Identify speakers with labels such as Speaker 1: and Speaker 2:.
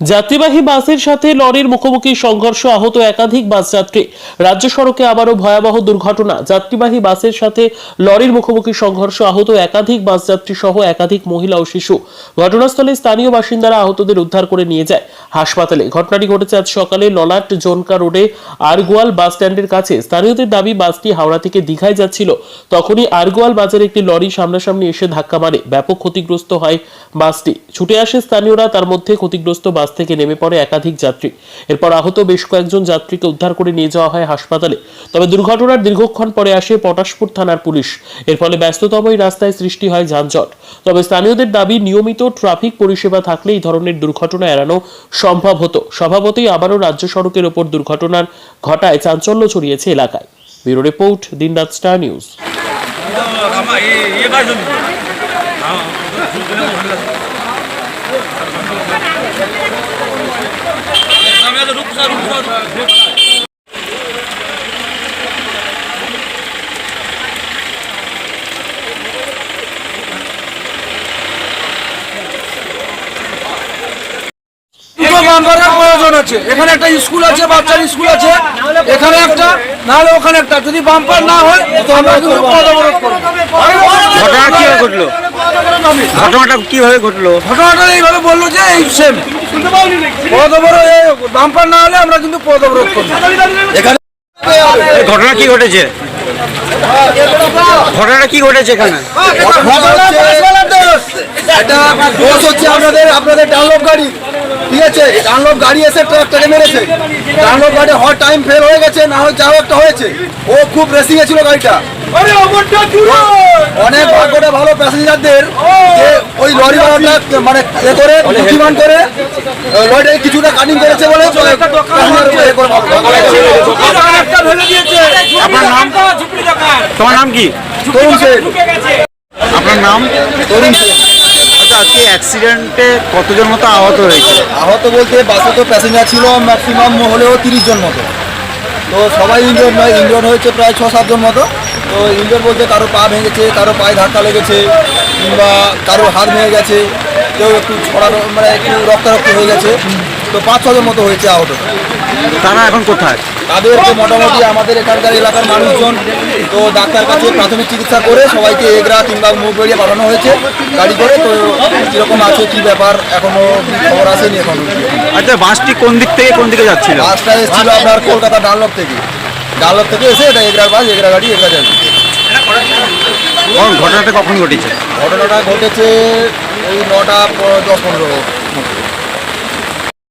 Speaker 1: যাত্রীবাহী বাসের সাথে লরির মুখোমুখি সংঘর্ষ আহত একাধিক বাস যাত্রী। রাজ্য সড়কে আবারও ভয়াবহ দুর্ঘটনা। যাত্রীবাহী বাসের সাথে লরির মুখোমুখি সংঘর্ষ আহত একাধিক বাস যাত্রী সহ একাধিক মহিলা ও শিশু। ঘটনাস্থলে স্থানীয় বাসিন্দারা আহতদের উদ্ধার করে নিয়ে যায়। হাসপাতালে ঘটনাটি ঘটেছে আজ সকালে ললাট জোনকা রোডে আরগোয়াল বাস স্ট্যান্ডের কাছে। স্থানীয়দের দাবি, বাসটি হাওড়া থেকে দীঘায় যাচ্ছিল। তখনই আরগোয়াল বাজারে একটি লরি সামনাসামনি এসে ধাক্কা মারে। ব্যাপক ক্ষতিগ্রস্ত হয় বাসটি। ছুটে আসে স্থানীয়রা, তার মধ্যে ক্ষতিগ্রস্ত বাস থেকে নেমে পড়ে একাধিক যাত্রী এরপর আহত বেশ কয়েকজন যাত্রীকে উদ্ধার করে নিয়ে যাওয়া হয় হাসপাতালে তবে দুর্ঘটনার দীর্ঘক্ষণ পরে আসে পটাশপুর থানার পুলিশ এর ফলে ব্যস্ততম এই রাস্তায় সৃষ্টি হয় যানজট তবে স্থানীয়দের দাবি নিয়মিত ট্রাফিক পরিষেবা থাকলে এই ধরনের দুর্ঘটনা এড়ানো সম্ভব হতো স্বভাবতই আবারও রাজ্য সড়কের ওপর দুর্ঘটনার ঘটায় চাঞ্চল্য ছড়িয়েছে এলাকায় ব্যুরো রিপোর্ট দিনরাত স্টার নিউজ
Speaker 2: প্রয়োজন আছে। এখানে একটা স্কুল আছে, বাচ্চার স্কুল আছে। এখানে একটা, নাহলে ওখানে একটা। যদি বাম্পার না হয়, তো আমরা কিন্তু
Speaker 3: ঘটলো ঘটনাটা কীভাবে ঘটলো?
Speaker 2: ঘটনাটা এইভাবে বলল যে এই সেম পথ অবরোধ বাম্পার না হলে আমরা কিন্তু পথ অবরোধ করব। এখানে
Speaker 3: ঘটনা কি ঘটেছে? ঘটনাটা কি ঘটেছে এখানে?
Speaker 4: দোষ হচ্ছে আপনাদের আপনাদের ডানলপ গাড়ি ঠিক আছে? ডানলপ গাড়ি এসে ট্রাকটাকে মেরেছে। ডানলপ গাড়ি হট টাইম ফেল হয়ে গেছে না হয় যাও একটা হয়েছে। ও খুব রেসিং এ ছিল গাড়িটা। অনেক ভাগ্যটা ভালো প্যাসেঞ্জারদের যে ওই লরি বালাটা মানে এ করে বুদ্ধিমান করে লরিটাকে কিছুটা কাটিং করেছে বলে
Speaker 3: তোমার নাম কি?
Speaker 4: তরুণ সেন।
Speaker 3: আপনার নাম?
Speaker 4: তরুণ সেন।
Speaker 3: আচ্ছা আজকে অ্যাক্সিডেন্টে কতজন মতো আহত হয়েছে?
Speaker 4: আহত বলতে বাসে তো প্যাসেঞ্জার ছিল ম্যাক্সিমাম হলেও তিরিশ জন মতো। তো সবাই ইনজোর নয়, ইনজোর হয়েছে প্রায় ছ সাতজন মতো। তো ইনজোর বলতে কারও পা ভেঙেছে, কারও পায়ে ধাক্কা লেগেছে, কিংবা কারও হাত ভেঙে গেছে, কেউ একটু ছড়ানো মানে একটু রক্তারক্ত হয়ে গেছে। তো পাঁচ ছজন মতো হয়েছে আহত।
Speaker 3: তারা এখন কোথায়?
Speaker 4: তাদের তাদেরকে মোটামুটি আমাদের এখানকার এলাকার মানুষজন তো ডাক্তার কাছে প্রাথমিক চিকিৎসা করে সবাইকে এগরা কিংবা মুখ বেরিয়ে পাঠানো হয়েছে গাড়ি করে। তো কীরকম আছে কী ব্যাপার এখনও খবর আসেনি এখনও।
Speaker 3: আচ্ছা বাসটি কোন দিক থেকে কোন দিকে যাচ্ছিল?
Speaker 4: বাসটা এসেছিল আপনার কলকাতা ডানলপ থেকে। ডানলপ থেকে এসে এটা এগরার বাস এগরা গাড়ি এগরা যাবে
Speaker 3: কোন ঘটনাটা কখন ঘটেছে?
Speaker 4: ঘটনাটা ঘটেছে ওই নটা দশ পনেরো।